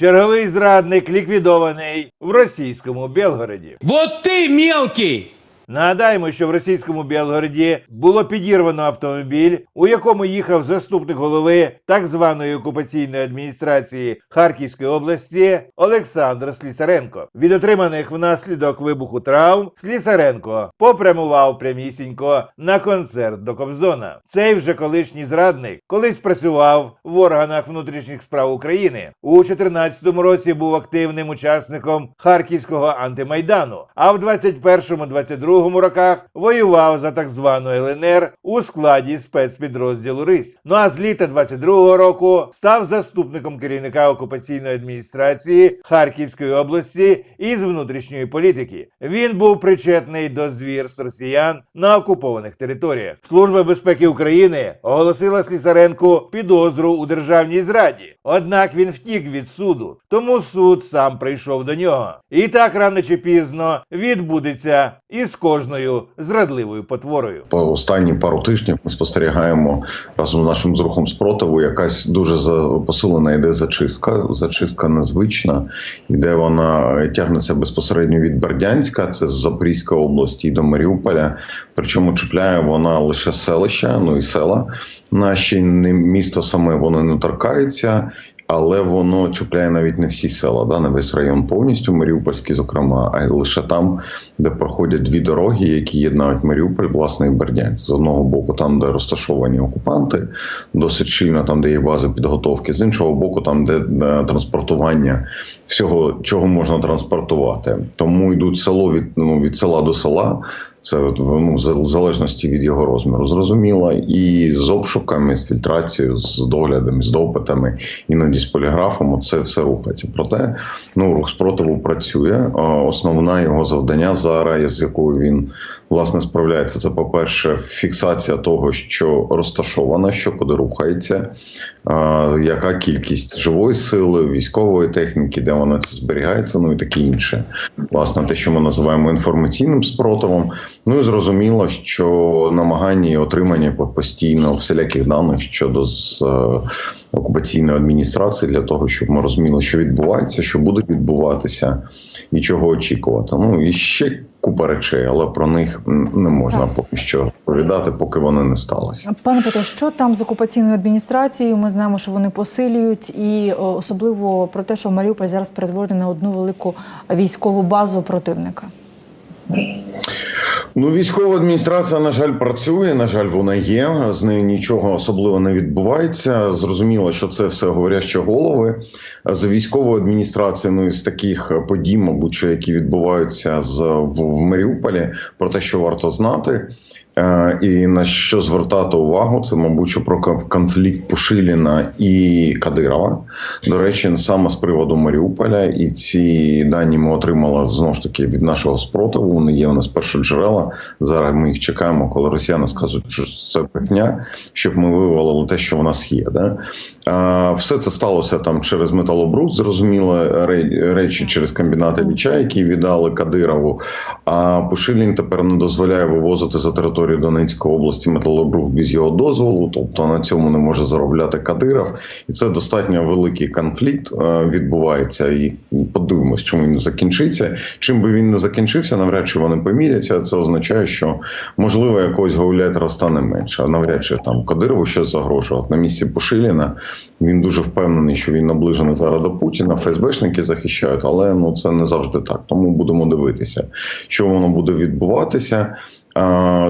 Черговий зрадник ліквідований в російському Білгороді. Вот ти мелкий! Нагадаємо, що в російському Білгороді було підірвано автомобіль, у якому їхав заступник голови так званої окупаційної адміністрації Харківської області Олександр Слісаренко. Від отриманих внаслідок вибуху травм Слісаренко попрямував прямісінько на концерт до Кобзона. Цей вже колишній зрадник колись працював в органах внутрішніх справ України. У 2014 році був активним учасником Харківського антимайдану. А в 21-22 роках воював за так звану ЛНР у складі спецпідрозділу РИС. Ну а з літа 22 року став заступником керівника окупаційної адміністрації Харківської області із внутрішньої політики. Він був причетний до звірств росіян на окупованих територіях. Служба безпеки України оголосила Слісаренку підозру у державній зраді. Однак він втік від суду, тому суд сам прийшов до нього. І так рано чи пізно відбудеться із кожною зрадливою потворою. По останні пару тижнів ми спостерігаємо разом з нашим з рухом спротиву. Якась дуже посилена йде зачистка. Зачистка незвична, іде вона е, тягнеться безпосередньо від Бердянська, це з Запорізької області до Маріуполя. Причому чіпляє вона лише селища, ну і села. Наші не місто саме воно не торкається. Але воно чіпляє навіть не всі села, да, не весь район повністю Маріупольський, зокрема, а лише там, де проходять дві дороги, які єднають Маріуполь, власне, і Бердянськ. З одного боку, там, де розташовані окупанти, досить щільно, там, де є бази підготовки, з іншого боку, там, де е, транспортування всього, чого можна транспортувати. Тому йдуть село від, ну, від села до села. Це ну, в залежності від його розміру, зрозуміло, і з обшуками, з фільтрацією, з доглядом, з допитами, іноді з поліграфом, це все рухається. Проте ну, рух спротиву працює. А Основна його завдання зараз, з якою він власне справляється, це, по-перше, фіксація того, що розташовано, що куди рухається, яка кількість живої сили, військової техніки, де вона це зберігається, ну і таке інше. Власне, те, що ми називаємо інформаційним спротивом. Ну і зрозуміло, що намагання і отримання по- постійно всіляких даних щодо з е, окупаційної адміністрації для того, щоб ми розуміли, що відбувається, що буде відбуватися, і чого очікувати. Ну і ще купа речей, але про них не можна Так. поки що розповідати, поки вони не сталися. Пане Петро, що там з окупаційною адміністрацією? Ми знаємо, що вони посилюють, і особливо про те, що Маріуполь зараз перетворений на одну велику військову базу противника. Ну, військова адміністрація, на жаль, працює. На жаль, вона є. З нею нічого особливо не відбувається. Зрозуміло, що це все говорящі голови. з військовою адміністрацією, ну із таких подій, мабуть, які відбуваються з в, в Маріуполі, про те, що варто знати. Е, І на що звертати увагу, це мабуть про конфлікт Пушиліна і Кадирова. До речі, саме з приводу Маріуполя, і ці дані ми отримали знову ж таки від нашого спротиву. Вони є у нас першоджерела. Зараз ми їх чекаємо, коли росіяни скажуть, що це брехня, щоб ми вивалили те, що в нас є. Да? Все це сталося там через металобруд, зрозуміло, речі через комбінати Ліча, які віддали Кадирову. А Пушилін тепер не дозволяє вивозити за територію Донецької області металобрух без його дозволу, тобто на цьому не може заробляти Кадиров, і це достатньо великий конфлікт е, відбувається. І подивимось, чому він закінчиться. Чим би він не закінчився, навряд чи вони поміряться. Це означає, що можливо якогось гауляйтера стане менше. Навряд чи там Кадирову щось загрожує. На місці Пушиліна він дуже впевнений, що він наближений зараз до Путіна. ФСБшники захищають, але ну це не завжди так. Тому будемо дивитися, що воно буде відбуватися.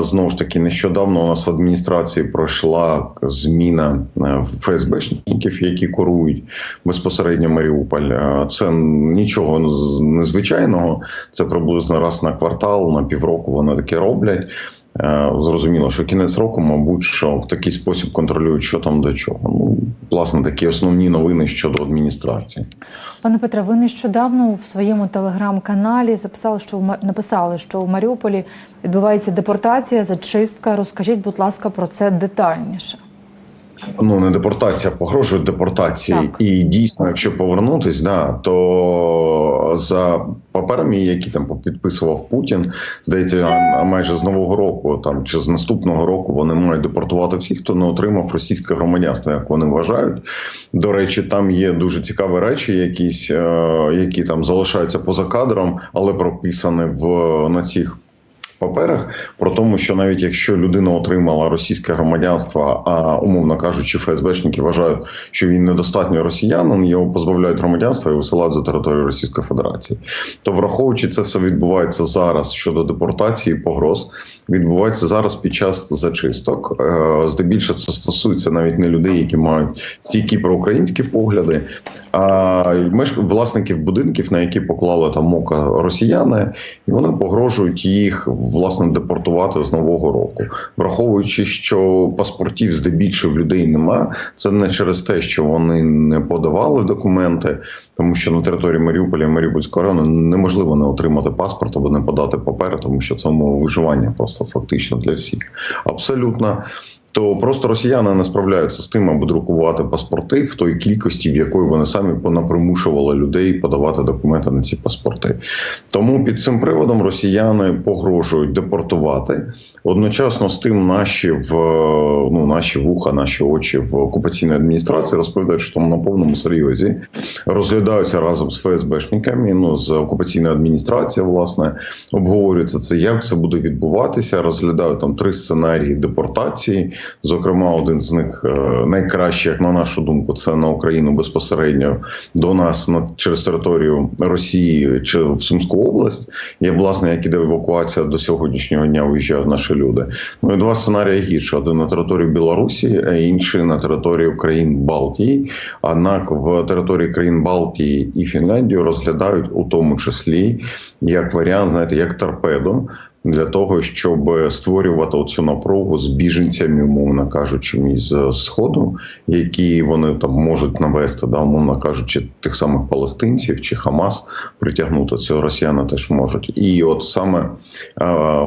Знову ж таки, нещодавно у нас в адміністрації пройшла зміна е, ФСБшників, які курують безпосередньо Маріуполь. Це нічого незвичайного. Це приблизно раз на квартал, на півроку вони таке роблять. Е, Зрозуміло, що кінець року, мабуть, що в такий спосіб контролюють, що там до чого. Ну, власне, такі основні новини щодо адміністрації. Пане Петре, ви нещодавно в своєму телеграм-каналі записали, що написали, що в Маріуполі відбувається депортація, зачистка. Розкажіть, будь ласка, про це детальніше. Ну не депортація, погрожують депортації. Так. І дійсно, якщо повернутись, да, то за паперами, які там підписував Путін. Здається, а майже з нового року, там чи з наступного року вони мають депортувати всіх, хто не отримав російське громадянство, як вони вважають. До речі, там є дуже цікаві речі, якісь, е, які там залишаються поза кадром, але прописані в на цих паперах про тому, що навіть якщо людина отримала російське громадянство, а умовно кажучи, ФСБшники вважають, що він недостатньо росіянин, його позбавляють громадянства і висилають за територію Російської Федерації. То враховуючи це все відбувається зараз щодо депортації, погроз відбувається зараз під час зачисток. Е, Здебільшого це стосується навіть не людей, які мають стійкі проукраїнські погляди, мешк- власників будинків, на які поклали там мока росіяни, і вони погрожують їх власне депортувати з нового року, враховуючи, що паспортів здебільшого людей нема. Це не через те, що вони не подавали документи, тому що на території Маріуполя і Маріупольського району неможливо не отримати паспорт або не подати папери, тому що це умова виживання просто фактично для всіх. Абсолютно. То просто росіяни не справляються з тим, аби друкувати паспорти в той кількості, в якої вони самі понапримушували людей подавати документи на ці паспорти. Тому під цим приводом росіяни погрожують депортувати. Одночасно з тим, наші в ну наші вуха, наші очі в окупаційній адміністрації розповідають, що там на повному серйозі розглядаються разом з ФСБшниками, ну з окупаційної адміністрації, власне, обговорюється це, як це буде відбуватися. Розглядають там три сценарії депортації. Зокрема, один з них е, найкращий, як на нашу думку, це на Україну безпосередньо до нас на через територію Росії чи в Сумську область. Є власне, як іде евакуація до сьогоднішнього дня. Виїжджають наші люди. Ну і два сценарії гірше: один на території Білорусі, а інший на території країн Балтії. Однак в території країн Балтії і Фінляндію розглядають у тому числі як варіант, знаєте, як торпеду для того, щоб створювати цю напругу з біженцями, умовно кажучи, із сходу, які вони там можуть навести, да, умовно кажучи, тих самих палестинців чи Хамас притягнути цього росіяни теж можуть. І от саме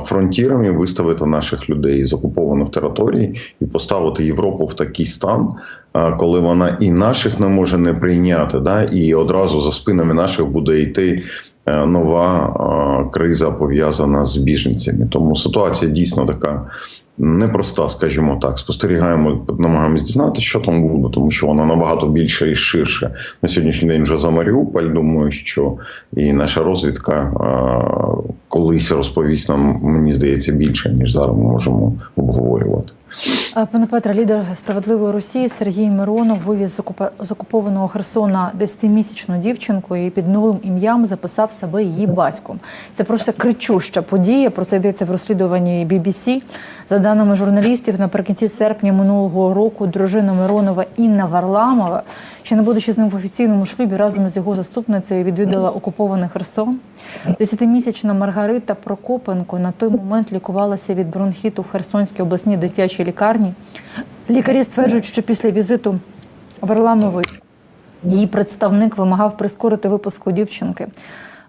фронтірами виставити наших людей з окупованих територій і поставити Європу в такий стан. Коли вона і наших не може не прийняти, да, і одразу за спинами наших буде йти нова е, криза пов'язана з біженцями. Тому ситуація дійсно така непроста, скажімо так. Спостерігаємо, намагаємось дізнатися, що там буде, тому що вона набагато більше і ширше. На сьогоднішній день вже за Маріуполь. Думаю, що і наша розвідка е, колись розповість нам, мені здається, більше ніж зараз ми можемо обговорювати. Е, Пане Петре, лідер справедливої Росії Сергій Миронов вивіз з окупованого Херсона 10-місячну дівчинку і під новим ім'ям записав себе її батьком. Це просто кричуща подія. Про це йдеться в розслідуванні BBC. За даними журналістів, наприкінці серпня минулого року дружина Миронова Інна Варламова, ще не будучи з ним в офіційному шлюбі, разом з його заступницею відвідала окупований Херсон. Десятимісячна Маргарита Прокопенко на той момент лікувалася від бронхіту в Херсонській обласній дитячій лікарні. Лікарі стверджують, що після візиту Варламової її представник вимагав прискорити випуск у дівчинки.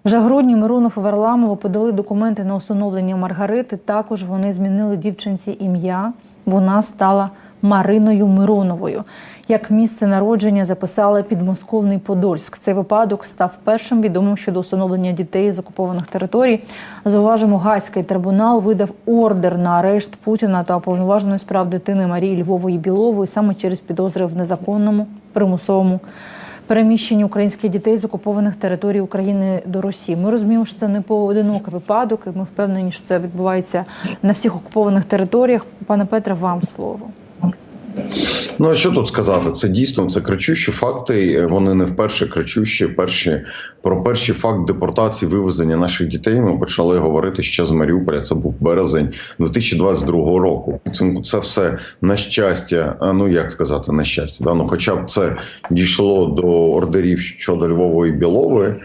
Вже грудні Миронов і Варламова подали документи на усиновлення Маргарити. Також вони змінили дівчинці ім'я. Вона стала Мариною Мироновою. Як місце народження записали підмосковний Подольськ. Цей випадок став першим відомим щодо усиновлення дітей з окупованих територій. Зауважимо, Гайський трибунал видав ордер на арешт Путіна та уповноваженої справ дитини Марії Львової Білової саме через підозри в незаконному примусовому переміщенні українських дітей з окупованих територій України до Росії. Ми розуміємо, що це не поодинокий випадок, і ми впевнені, що це відбувається на всіх окупованих територіях. Пане Петре, вам слово. Ну а що тут сказати? Це дійсно це кричущі факти. Вони не вперше кричущі. Перші про перший факт депортації вивезення наших дітей. Ми почали говорити ще з Маріуполя. Це був березень 2022 року. Це, це все на щастя. Ну як сказати, на щастя, да? ну хоча б це дійшло до ордерів щодо Львової Білової.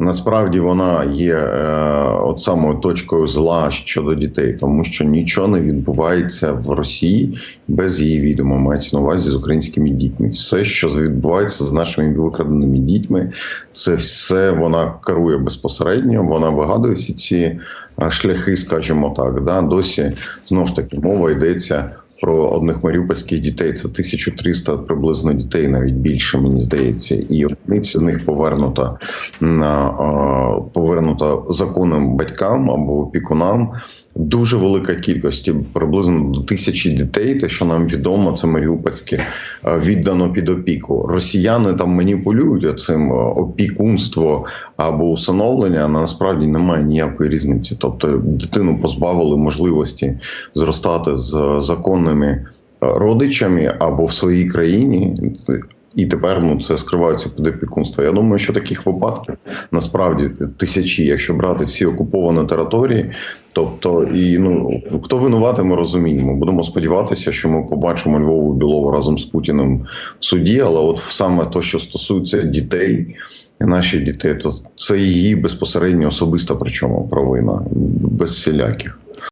Насправді вона є е, от самою точкою зла щодо дітей, тому що нічого не відбувається в Росії без її відома. Мається на увазі з українськими дітьми. Все, що відбувається з нашими викраденими дітьми, це все вона керує безпосередньо. Вона вигадує всі ці е, шляхи, скажімо так. Да? Досі знову ж таки мова йдеться про одних маріупольських дітей. Це 1300 приблизно дітей, навіть більше, мені здається, і одиниця з них повернута на повернута законним батькам або опікунам. Дуже велика кількість, приблизно до тисячі дітей. Те, що нам відомо, це маріупольське е, віддано під опіку. Росіяни там маніпулюють цим опікунство або усиновлення. Насправді немає ніякої різниці. Тобто дитину позбавили можливості зростати з законними е, родичами або в своїй країні. І тепер ну це скривається під опікунство. Я думаю, що таких випадків насправді тисячі, якщо брати всі окуповані території. Тобто, і ну хто винуватий, ми розуміємо. Будемо сподіватися, що ми побачимо Львову Білову разом з Путіним в суді. Але от саме то, що стосується дітей, наших дітей, то це її безпосередньо особиста, причому провина без всіляких.